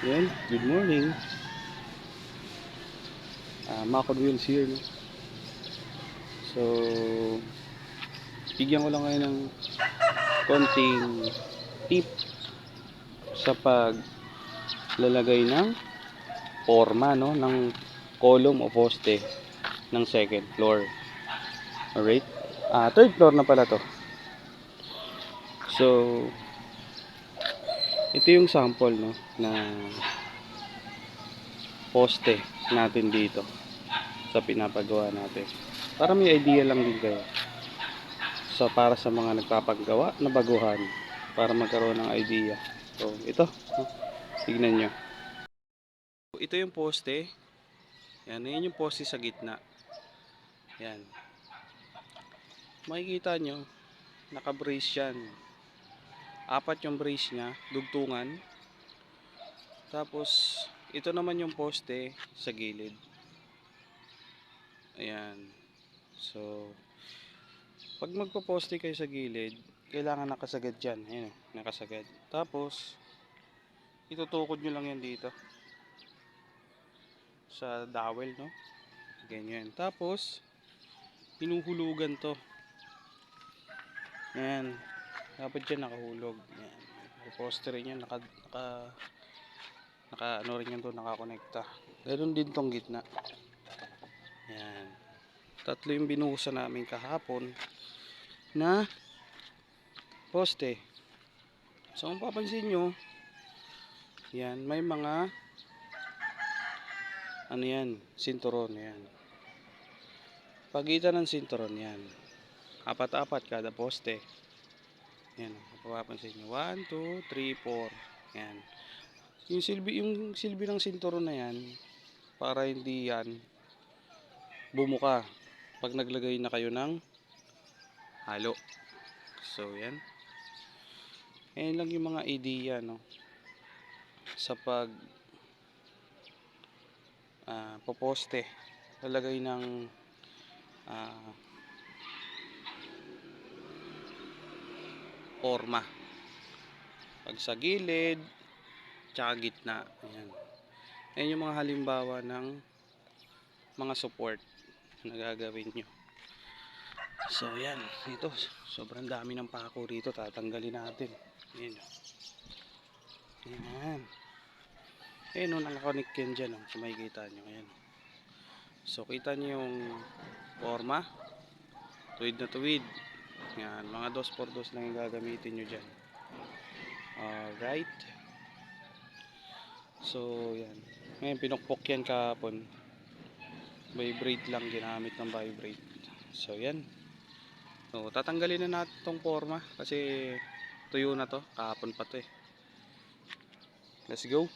Yan, good morning. Ah, Macod Wheels here. No? So, bigyan ko lang kayo ng konting tip sa paglalagay ng forma no ng column o poste ng second floor. Alright? Ah, third floor na pala to. So, ito yung sample no na poste natin dito sa pinapagawa natin. Para may idea lang din kayo. So para sa mga nagpapagawa na baguhan para magkaroon ng idea. So ito, no? tignan nyo. Ito yung poste. Yan, yan yung poste sa gitna. Yan. Makikita nyo, naka-brace yan apat yung brace niya, dugtungan. Tapos, ito naman yung poste sa gilid. Ayan. So, pag magpo-poste kayo sa gilid, kailangan nakasagad dyan. Ayan, nakasagad. Tapos, itutukod nyo lang yan dito. Sa dowel, no? Ganyan. Tapos, hinuhulugan to. Ayan. Dapat dyan nakahulog. Yan. Poster rin yan. Naka, naka, naka ano rin yan doon, nakakonekta. Ganun din tong gitna. Yan. Tatlo yung binuhusan namin kahapon na poste. So, kung papansin nyo, yan, may mga ano yan, sinturon yan. Pagitan ng sinturon yan. Apat-apat kada poste. Yan, mapapansin nyo. 1, 2, 3, 4. Yan. Yung silbi, yung silbi ng sinturon na yan, para hindi yan bumuka pag naglagay na kayo ng halo. So, yan. Ayan lang yung mga idea, no? Sa pag ah, poposte. Lalagay ng ah, forma. Pag sa gilid, tsaka gitna. Ayan. Ayan yung mga halimbawa ng mga support na gagawin nyo. So, yan. Ito, sobrang dami ng pako rito. Tatanggalin natin. Ayan. Ayan. Ayan, oh, nakakonik yan dyan. Oh, kung makikita nyo. Ayan. So, kita nyo yung forma. Tuwid na tuwid. Yan, mga 2x2 lang yung gagamitin nyo dyan. Alright. So, yan. Ngayon, pinukpok yan kahapon. Vibrate lang, ginamit ng vibrate. So, yan. So, tatanggalin na natin tong forma kasi tuyo na to. Kahapon pa to eh. Let's go.